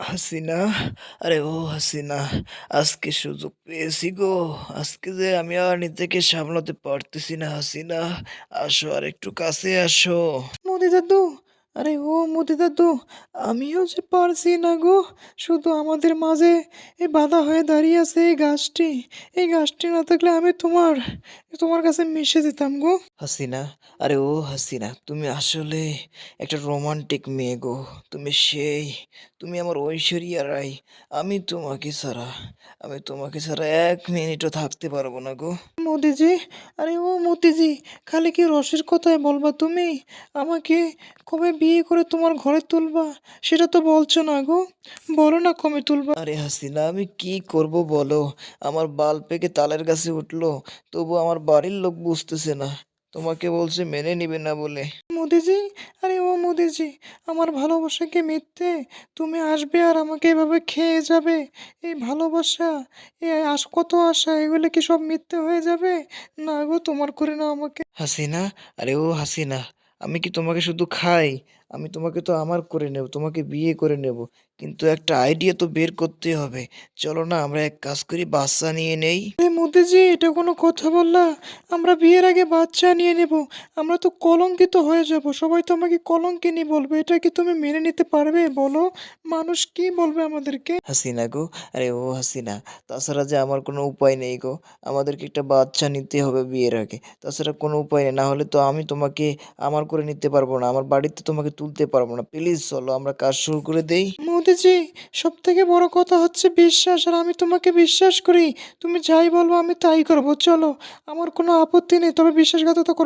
হাসিনা? আরে ও হাসিনা, আজকে সুযোগ পেয়েছি গো। আজকে যে আমি আর নিজেকে সামলাতে পারতেছি না হাসিনা, আসো আর একটু কাছে আসো। মোদি দাদু আরে ও মোদি দাদু আমিও যে পারছি না গো। শুধু আমাদের মাঝে এই বাধা হয়ে দাঁড়িয়ে আছে এই গাছটি। এই গাছটি না থাকলে আমি তোমার তোমার কাছে মিশে যেতাম গো। হাসিনা আরে ও হাসিনা তুমি আসলে একটা রোমান্টিক মেয়ে গো। তুমি সেই তুমি আমার ঐশ্বরিয়া রাই। আমি তোমাকে ছাড়া আমি তোমাকে ছাড়া এক মিনিটও থাকতে পারব না গো। মোদিজি আরে ও মোদিজি খালি কি রসের কথাই বলবা তুমি? আমাকে কবে বিয়ে করে তোমার ঘরে তুলবা? সেটা তো বলছো না গো। বলো না কবে তুলবা? আরে হাসিনা আমি কি করব বলো? আমার বাল পেকে তালের গাছে উঠল তবু আমার বাড়ির লোক বুঝতেছে না। তোমাকে বলছে মেনে নিবে না বলে। মোদিজি আরে ও মোদিজি আমার ভালোবাসা কি মিথ্যে? তুমি আসবে আর আমাকে এভাবে খেয়ে যাবে? এই ভালোবাসা এই আশ কত আশা এগুলো কি সব মিথ্যে হয়ে যাবে? না গো তোমার করে না আমাকে। হাসিনা আরে ও হাসিনা আমি কি তোমাকে শুধু খাই? আমি তোমাকে তো আমার করে নেব তোমাকে বিয়ে করে নেব। কিন্তু একটা আইডিয়া তো বের করতে হবে। চলো না আমরা এক কাজ করি বাচ্চা নিয়ে নেই। মোদিজি এটা কোনো কথা বললা আমরা বিয়ের আগে বাচ্চা নিয়ে নেব। আমরা তো কলঙ্কিত হয়ে যাব। সবাই তো আমাকে কলঙ্কিনী বলবে। এটা কি তুমি মেনে নিতে পারবে? বলো। মানুষ কি বলবে আমাদেরকে? হাসিনা গো আরে ও হাসিনা তাছাড়া যে আমার কোনো উপায় নেই গো। আমাদেরকে একটা বাচ্চা নিতে হবে বিয়ের আগে। তাছাড়া কোনো উপায় নেই না হলে তো আমি তোমাকে আমার করে নিতে পারব না। আমার বাড়িতে তোমাকে তুলতে পারব না। প্লিজ, চলো আমরা কাজ শুরু করে দেই। মোদিজি সব থেকে বড় কথা হচ্ছে বিশ্বাস, আর আমি তোমাকে বিশ্বাস করি। তুমি যাই বলব, আমি তাই করব। চলো, আমার কোনো আপত্তি নেই, তবে বিশ্বাসঘাতকতা করব।